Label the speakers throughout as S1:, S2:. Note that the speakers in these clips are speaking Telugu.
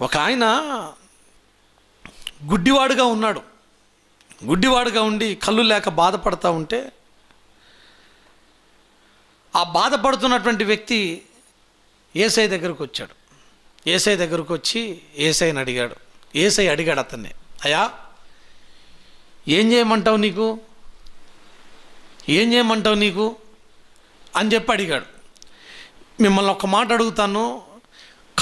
S1: ఒక ఆయన గుడ్డివాడుగా ఉన్నాడు. గుడ్డివాడుగా ఉండి కళ్ళు లేక బాధపడతా ఉంటే ఆ బాధపడుతున్నటువంటి వ్యక్తి ఏసై దగ్గరకు వచ్చాడు. ఏసై దగ్గరకు వచ్చి ఏసైని అడిగాడు. ఏసై అడిగాడు అతన్ని అయ్యా ఏం చేయమంటావు నీకు? ఏం చేయమంటావు నీకు? అని చెప్పి అడిగాడు. మిమ్మల్ని ఒక మాట అడుగుతాను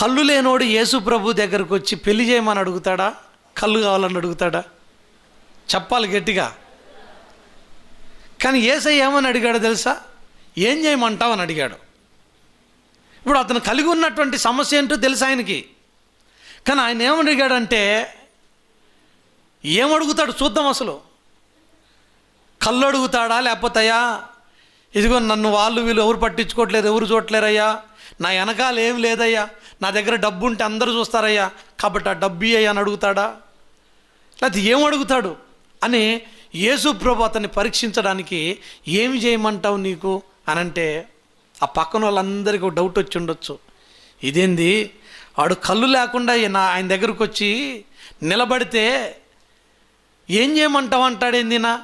S1: కళ్ళు లేనోడు యేసు ప్రభు దగ్గరకు వచ్చి పెళ్ళి చేయమని అడుగుతాడా? కళ్ళు కావాలని అడుగుతాడా? చెప్పాలి గట్టిగా. కానీ ఏసై ఏమని అడిగాడు తెలుసా? ఏం చేయమంటావు అని అడిగాడు. ఇప్పుడు అతను కలిగి ఉన్నటువంటి సమస్య ఏంటో తెలుసు ఆయనకి? కానీ ఆయన ఏమని అడిగాడంటే ఏమడుగుతాడు చూద్దాం అసలు. కళ్ళు అడుగుతాడా లేకపోతాయా ఇదిగో నన్ను వాళ్ళు వీళ్ళు ఎవరు పట్టించుకోవట్లేదు ఎవరు చూడట్లేరయ్యా? నా వెనకాల ఏం లేదయ్యా. నా దగ్గర డబ్బు ఉంటే అందరూ చూస్తారయ్యా. కాబట్టి ఆ డబ్బు అయ్యా అని అడుగుతాడా? లేకపోతే ఏం అడుగుతాడు? అని యేసు ప్రభు అతన్ని పరీక్షించడానికి ఏమి చేయమంటావు నీకు? అని అంటే ఆ పక్కన వాళ్ళందరికీ ఒక డౌట్ వచ్చి ఉండొచ్చు. ఇదేంది? వాడు కళ్ళు లేకుండా నా ఆయన దగ్గరకు వచ్చి నిలబడితే ఏం చేయమంటావు అంటాడేంది నా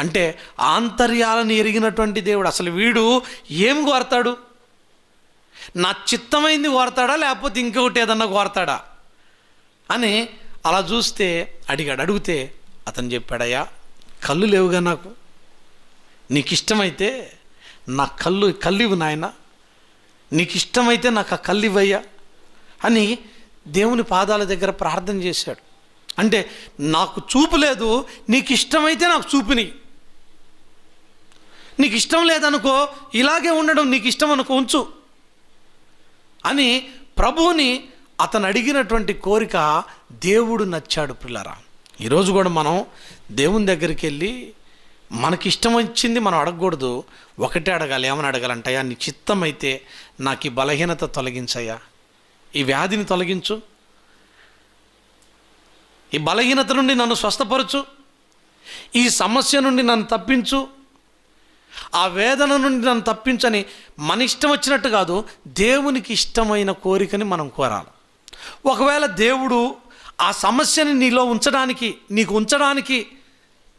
S1: అంటే ఆంతర్యాలను ఎరిగినటువంటి దేవుడు. అసలు వీడు ఏం కోరతాడు? నా చిత్తమైంది కోరతాడా? లేకపోతే ఇంకొకటి ఏదన్నా కోరతాడా? అని అలా చూస్తే అడిగాడు. అడిగితే అతను చెప్పాడయ్యా కళ్ళు లేవుగా నాకు. నీకు ఇష్టమైతే నా కళ్ళు కళ్ళివు నాయన. నీకు ఇష్టమైతే నాకు ఆ కళ్ళు ఇవ్వయ్యా అని దేవుని పాదాల దగ్గర ప్రార్థన చేశాడు. అంటే నాకు చూపు లేదు నీకు ఇష్టమైతే నాకు చూపుని నీకు ఇష్టం లేదనుకో ఇలాగే ఉండడం నీకు ఇష్టం అనుకో ఉంచు. అని ప్రభువుని అతను అడిగినటువంటి కోరిక దేవుడు నచ్చాడు పిల్లరా. ఈరోజు కూడా మనం దేవుని దగ్గరికి వెళ్ళి మనకి ఇష్టం వచ్చింది మనం అడగకూడదు. ఒకటే అడగాలి ఏమని అడగాలంటయ్యా నీ చిత్తమైతే నాకు ఈ బలహీనత తొలగించయ్యా. ఈ వ్యాధిని తొలగించు. ఈ బలహీనత నుండి నన్ను స్వస్థపరచు. ఈ సమస్య నుండి నన్ను తప్పించు. ఆ వేదన నుండి నన్ను తప్పించని మన ఇష్టం వచ్చినట్టు కాదు దేవునికి ఇష్టమైన కోరికని మనం కోరాలి. ఒకవేళ దేవుడు ఆ సమస్యని నీలో ఉంచడానికి నీకు ఉంచడానికి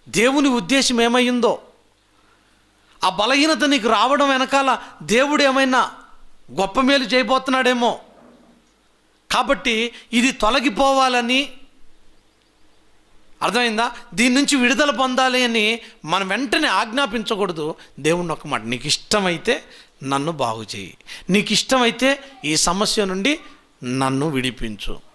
S1: దేవుని ఉద్దేశం ఏమైందో ఆ బలహీనత నీకు రావడం వెనకాల దేవుడు ఏమైనా గొప్ప మేలు చేయబోతున్నాడేమో. కాబట్టి ఇది తొలగిపోవాలని అర్థమైందా? దీని నుంచి విడుదల పొందాలి అని మనం వెంటనే ఆజ్ఞాపించకూడదు. దేవుణ్ణి ఒక మాట నీకు ఇష్టమైతే నన్ను బాగు చేయి. నీకు ఇష్టమైతే ఈ సమస్య నుండి నన్ను విడిపించు.